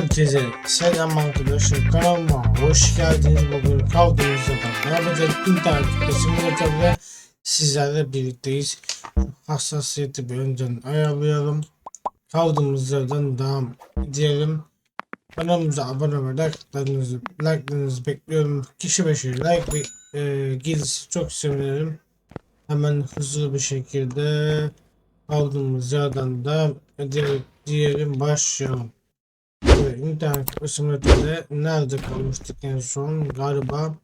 Herkese selam arkadaşlar kanalıma hoş geldiniz. Bugün kaldığımız yerden beraber internet simülatörle sizlerle birlikteyiz. Hassasiyeti bir önceden ayarlayalım. Kaldığımız yerden devam edelim. Kanalımıza abone ve like'larınızı like'larınızı bekliyorum. Kişi başı like ve e, gelirse çok sevinirim. Hemen hızlı bir şekilde kaldığımız yerden devam edelim diyelim. Başlayalım Evet, internet simülatörde nerede kalmıştık en son? Galiba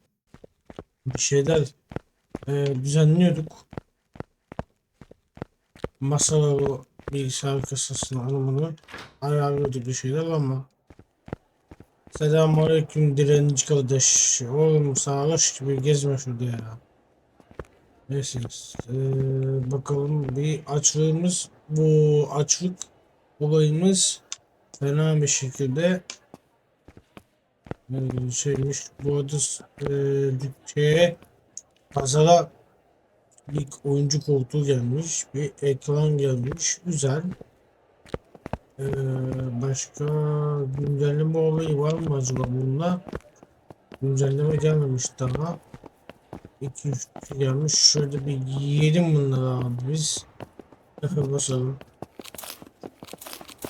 bir şeyler e, düzenliyorduk. Masaları bilgisayar kasasını anlamını ayarlıyorduk bir şeyler ama Selamünaleyküm direnci kardeş oğlum sarhoş gibi gezme şurada ya. Neyse e, bakalım bir açlığımız bu açlık olayımız fena bir şekilde e, şeymiş bu arada e, şeye pazara ilk oyuncu koltuğu gelmiş bir ekran gelmiş güzel. E, başka güncelleme olayı var mı acaba bunda? Güncelleme gelmemiş daha. 2 3 gelmiş şöyle bir yiyelim bunları abi biz. Basalım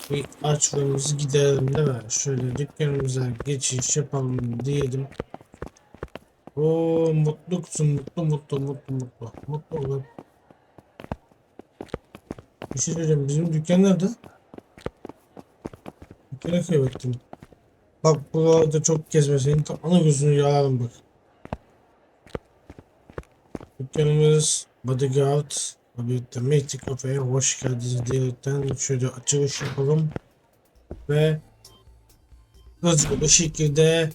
bir açlığımızı giderelim değil mi? Şöyle dükkanımıza geçiş yapalım diyelim. O mutluluksun mutlu mutlu mutlu mutlu mutlu olur. Bir şey söyleyeceğim bizim dükkan nerede? Dükkanı kaybettim. Bak buralarda çok gezme senin ana gözünü yalarım bak. Dükkanımız Bodyguard birlikte Cafe'ye hoş geldiniz diyerekten şöyle açılış yapalım ve hızlı bir şekilde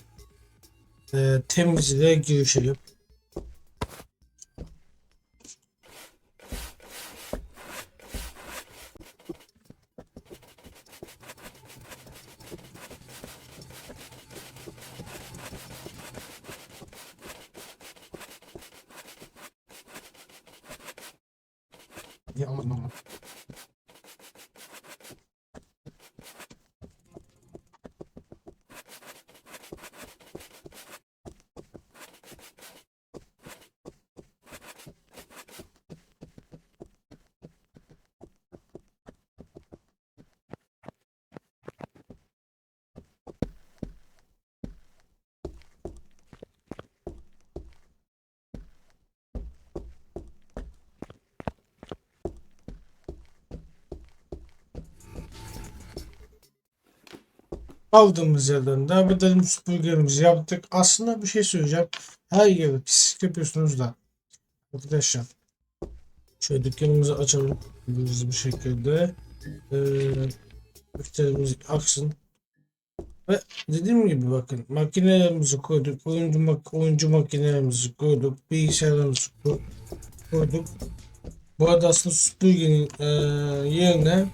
e, temizliğe girişelim. Ya aman aman. Aldığımız yerden devam edelim. Süpürgelerimizi yaptık. Aslında bir şey söyleyeceğim. Her yere pislik yapıyorsunuz da. Arkadaşlar. Şöyle dükkanımızı açalım. Hızlı bir şekilde. Ee, müşterimiz aksın. Ve dediğim gibi bakın makinelerimizi koyduk. Oyuncu, mak oyuncu makinelerimizi koyduk. Bilgisayarlarımızı ko- koyduk. Bu arada aslında süpürgenin ee, yerine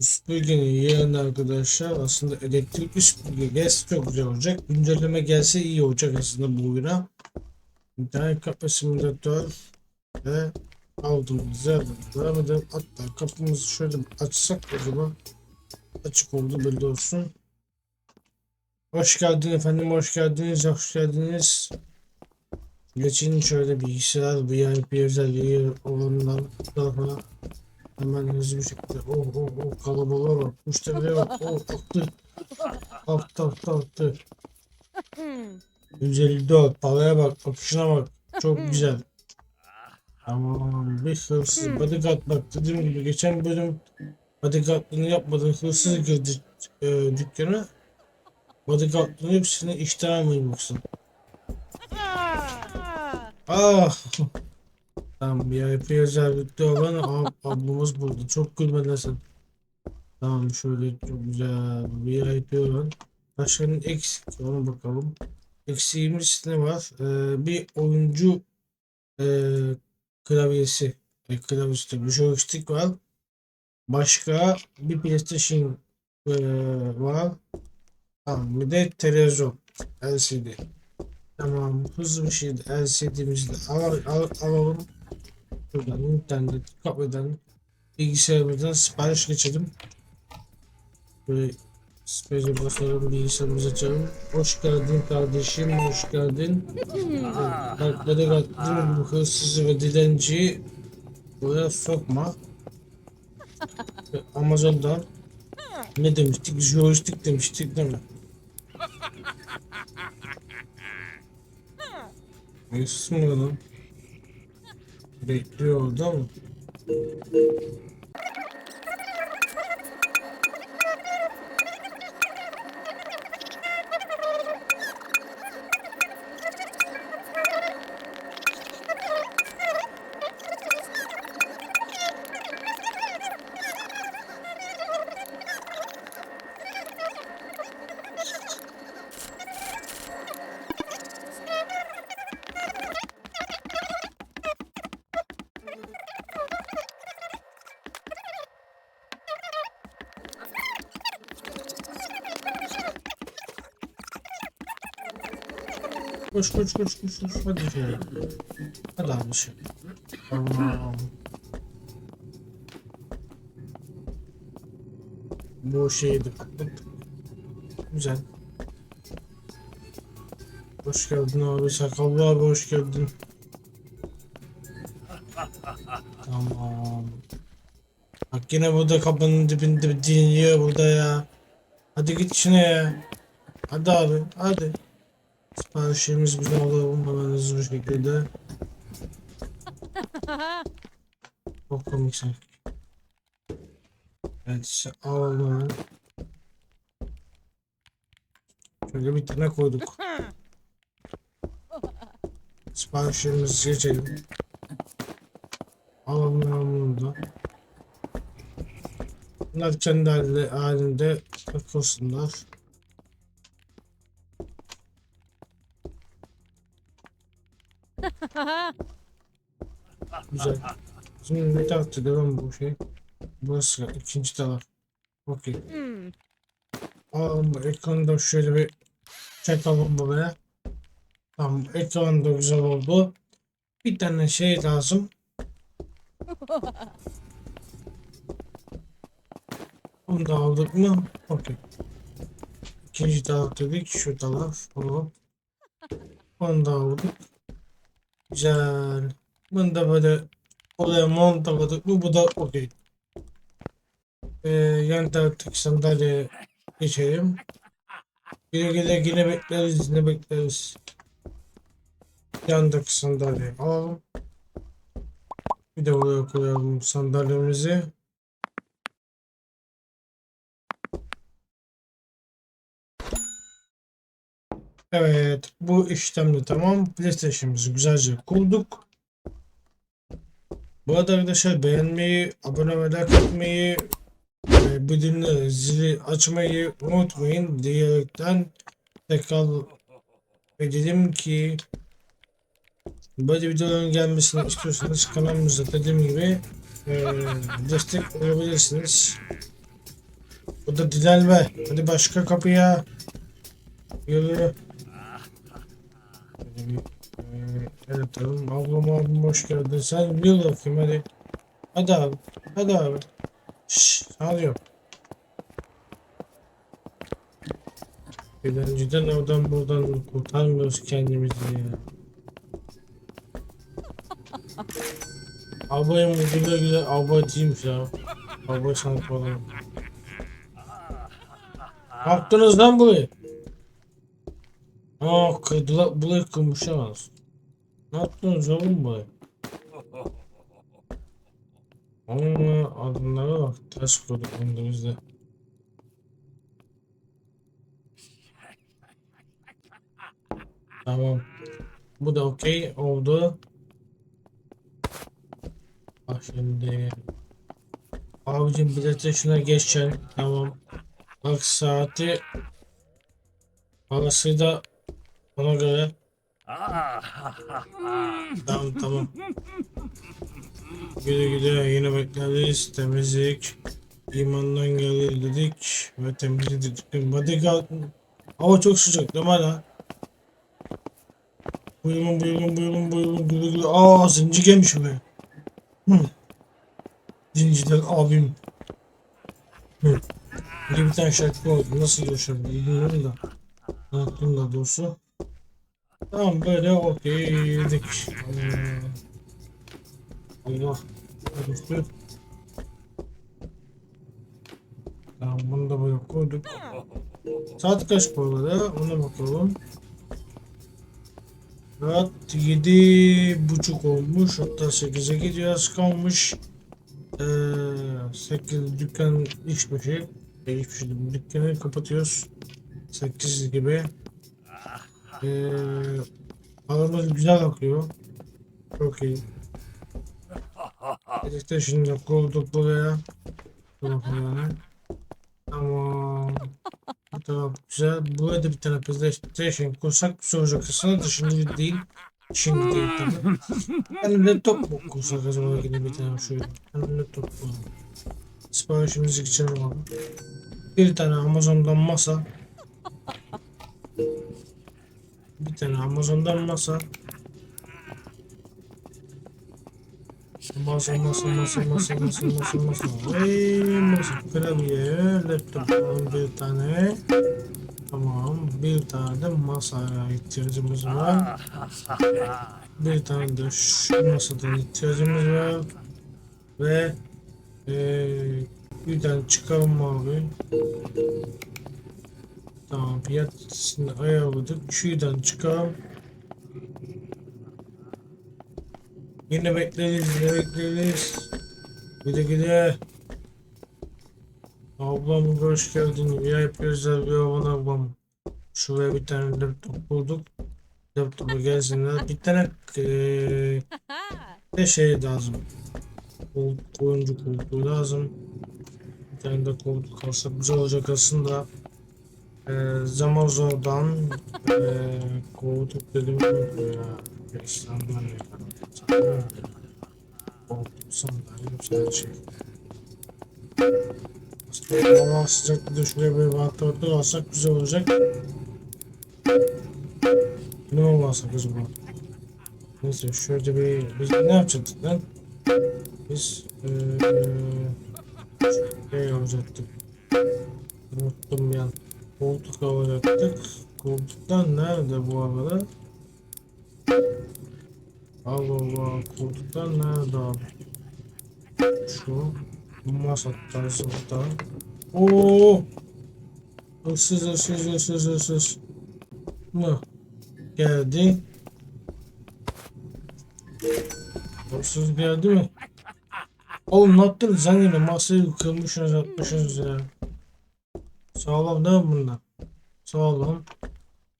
Süpürgenin yerine arkadaşlar aslında elektrikli süpürge gelse çok güzel olacak. Güncelleme gelse iyi olacak aslında bu oyuna. İnternet kafe simülatör ve aldığımız yerden devam edelim. Hatta kapımızı şöyle bir açsak o zaman açık oldu belli olsun. Hoş geldin efendim, hoş geldiniz, hoş geldiniz. Geçin şöyle bilgisayar, VIP özelliği olanlar tarafa Hemen hızlı bir şekilde. Oh oh oh kalabalığa bak. Müşterilere bak. Oh aktı. Aktı aktı aktı. 154 paraya bak. Bakışına bak. Çok güzel. Tamam bir hırsız. Bodyguard bak dediğim gibi geçen bölüm bodyguardlığını yapmadı. Hırsız girdi e, dükkana. Bodyguardlığını hepsini işten almayın yoksa. Ah! Tamam VIP özellikle olan ab ablamız burada. Çok gülmelisin. Tamam şöyle çok güzel VIP olan. Başkanın eksik ona bakalım. Eksiğimiz ne var? Ee, bir oyuncu e, klavyesi. E, klavyesi bir joystick var. Başka bir PlayStation e, var. Tamam bir de televizyon LCD. Tamam hızlı bir şekilde LCD'mizi al, al, alalım. Buradan internet kapıdan bilgisayarımızdan sipariş geçelim. Böyle Space'e basalım bilgisayarımızı açalım. Hoş geldin kardeşim, hoş geldin. Bak bodyguard'ın bu hırsızı ve dilenciyi buraya sokma. Ve Amazon'dan ne demiştik? Joystick demiştik değil mi? Hırsız mı lan? Bekliyor orada mı? Koş koş koş koş koş hadi şöyle. Hadi abi şey. Tamam. Bu şeyi de. Güzel. Hoş geldin abi sakallı abi hoş geldin. Tamam. Bak yine burada kapının dibinde dinliyor burada ya. Hadi git şuna ya. Hadi abi hadi. Siparişlerimiz bize alalım hemen hızlı bir şekilde. Çok komiksin. Evet alalım hemen. Şöyle bir tane koyduk. Siparişlerimizi geçelim. Alalım bunu da. Bunlar kendi halinde takılsınlar. Güzel. Şimdi ne tarafta devam bu şey? Burası ikinci taraf. Okey. Hmm. Alalım bu ekranı da şöyle bir çakalım buraya. Tamam ekran da güzel oldu. Bir tane şey lazım. Onu da aldık mı? Okey. İkinci taraf dedik. Şu taraf. Hop. Onu da aldık. Güzel. Bunu da böyle oraya montaladık mı? Bu da okey. Ee, yan taraftaki sandalyeye geçelim. Güle güle yine bekleriz, yine bekleriz. Yandaki sandalye alalım. Bir de oraya koyalım sandalyemizi. Evet, bu işlemde tamam. PlayStation'ımızı güzelce kurduk. Bu arada arkadaşlar beğenmeyi, abone ve like etmeyi, e, bildirimleri, zili açmayı unutmayın diyerekten tekrar edelim ki böyle videoların gelmesini istiyorsanız kanalımıza dediğim gibi e, destek olabilirsiniz. Bu da dilenme. Hadi başka kapıya. Yürü. Evet tamam. Ablam abim hoş geldin. Sen bir bakayım hadi. Hadi abi. Hadi abi. Şşş. Sağlıyorum. Önceden oradan buradan kurtarmıyoruz kendimizi ya. Ablayım güle güle ablacıymış ya. Abla sana falan. Ne yaptınız lan burayı? Aa kırdılar, burayı kırmışlar. Ne yaptınız oğlum burayı? Ama adımlara bak ters koyduk önümüzde. Tamam. Bu da okey oldu. Bak şimdi. Abicim bilete şuna geçeceksin. Tamam. Bak saati. Parası da ona göre. Tamam tamam. Güle güle yine bekleriz. Temizlik. İmandan gelir dedik. Ve temizledik. Bodyguard. Hava çok sıcak değil mi hala? Buyurun buyurun buyurun buyurun güle güle. Aa zinci gelmiş buraya. Hı. Zinciler abim. Hı. Bir tane şarkı oldu. Nasıl yaşadım bilmiyorum da. Unuttum da doğrusu. Tamam böyle okeydik. Ee, Allah. Düştü. Tamam bunu da böyle koyduk. Saat kaç bu arada? Ona bakalım. Saat yedi buçuk olmuş. Hatta sekize gidiyor az kalmış. Ee, dükkan başı. E, Hiçbir şey. Dükkanı kapatıyoruz. Sekiz gibi. Ee, güzel akıyor. Çok iyi. Birlikte şimdi kurduk buraya. Buraya. Tamam. Bu taraf güzel. Buraya da bir tane PlayStation kursak güzel olacak aslında da şimdi değil. Şimdi değil tabii. Yani laptop mu kursak acaba yine bir tane şöyle. Yani laptop kuralım. Siparişimizi geçelim abi. Bir tane Amazon'dan masa. Bir tane Amazon'dan masa. Masa masa masa masa masa masa masa. Hey masa klavye laptop bir tane. Tamam bir tane de masaya ihtiyacımız var. Bir tane de şu masadan ihtiyacımız var. Ve eee bir tane çıkalım abi. Tamam fiyatını ayarladık. Şuradan çıkalım. Yine bekleriz, yine bekleriz. Güle güle. Ablam hoş geldin. Ya yapıyoruz ya bir abone ablam. Şuraya bir tane laptop bulduk. Laptopa gelsinler. Bir tane eee de şey lazım. Kol, oyuncu koltuğu lazım. Bir tane de koltuk alsak güzel olacak aslında. Eee Zamazor'dan eee koltuk dedim ya. Yaşlanlar ya. Koltuk sandalye güzel şey. Aslında hava sıcaklığı şuraya bir vantilatör alsak güzel olacak. Ne olmazsak acaba? Neyse şöyle bir biz ne yapacaktık lan? Biz eee şey alacaktık. Unuttum ya. Koltuk alacaktık. Koltuktan nerede bu arada? Allah Allah koltuktan nerede abi? Şu masa tarzında. Oo! Hırsız hırsız hırsız hırsız. Mı? Geldi. Hırsız geldi mi? Oğlum ne yaptınız yine masayı kırmışsınız atmışsınız ya. Sağlam değil mi bunlar? Sağlam.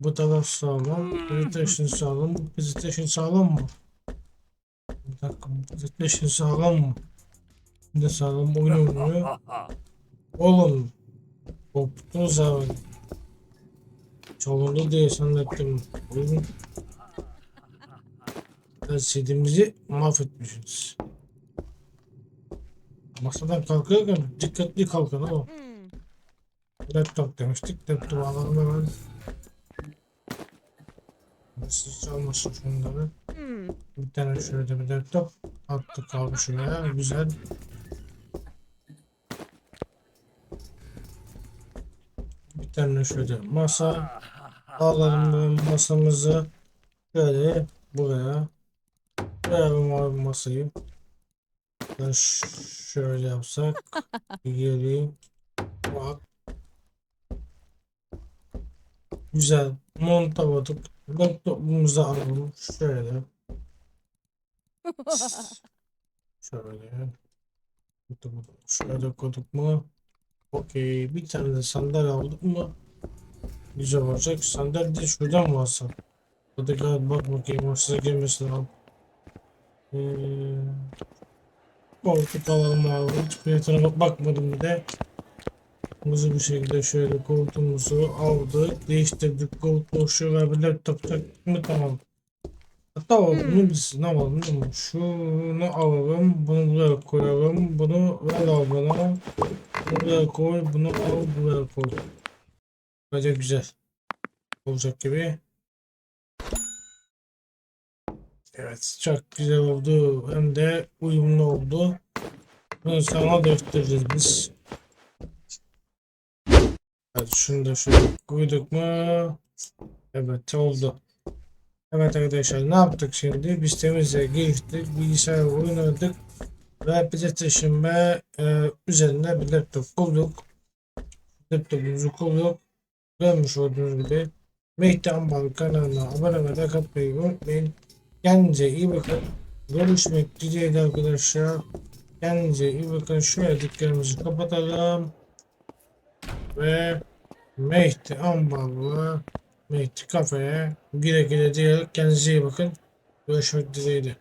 Bu taraf sağlam. PlayStation sağlam. PlayStation sağlam mı? Bir dakika. PlayStation sağlam mı? De sağlam oyun oynuyor. Oğlum. Koptunuz abi. Çalındı diye zannettim. Oyun. LCD'mizi mahvetmişsiniz. Masadan kalkarken dikkatli kalkın ama. Laptop demiştik. Laptop alalım hemen. Siz çalmasın şunları. Bir tane şöyle bir laptop attık abi şuraya. Güzel. Bir tane şöyle masa. Alalım masamızı şöyle buraya. Koyalım abi masayı. Ben şöyle yapsak. Geri. Bak. Güzel. Montaladık. Laptopumuzu alalım. Şöyle. Şöyle. Şöyle koyduk mu? Okey. Bir tane de sandalye aldık mı? Güzel olacak. Sandalye de şuradan mı alsam? Hadi gel bak bakayım size girmesin abi. Ee, koltuk alalım abi. Hiç fiyatına bak bakmadım bir de. Hızlı bir şekilde şöyle koltuğumuzu aldık. Değiştirdik koltuğu şöyle bir laptop taktık mı tamam. Hatta bunu biz ne biliyor musun? Şunu alalım, bunu buraya koyalım, bunu ver al bana. Buraya koy, bunu al buraya koy. Böyle güzel olacak gibi. Evet, çok güzel oldu. Hem de uyumlu oldu. Bunu sana göstereceğiz biz. Evet, şunu da şöyle koyduk mu? Evet oldu. Evet arkadaşlar ne yaptık şimdi? Biz temizle geçtik. Bilgisayar oynadık. Ve PlayStation e, üzerinde bir laptop bulduk. Laptopumuzu kurduk. Görmüş olduğunuz gibi. Mehdi Ambal kanalına abone ve like atmayı unutmayın. Kendinize iyi bakın. Görüşmek dileğiyle arkadaşlar. Kendinize iyi bakın. Şöyle dükkanımızı kapatalım. Ve Mehdi Ambal'la Mehdi Kafe'ye güle güle diyerek kendinize iyi bakın. Görüşmek dileğiyle.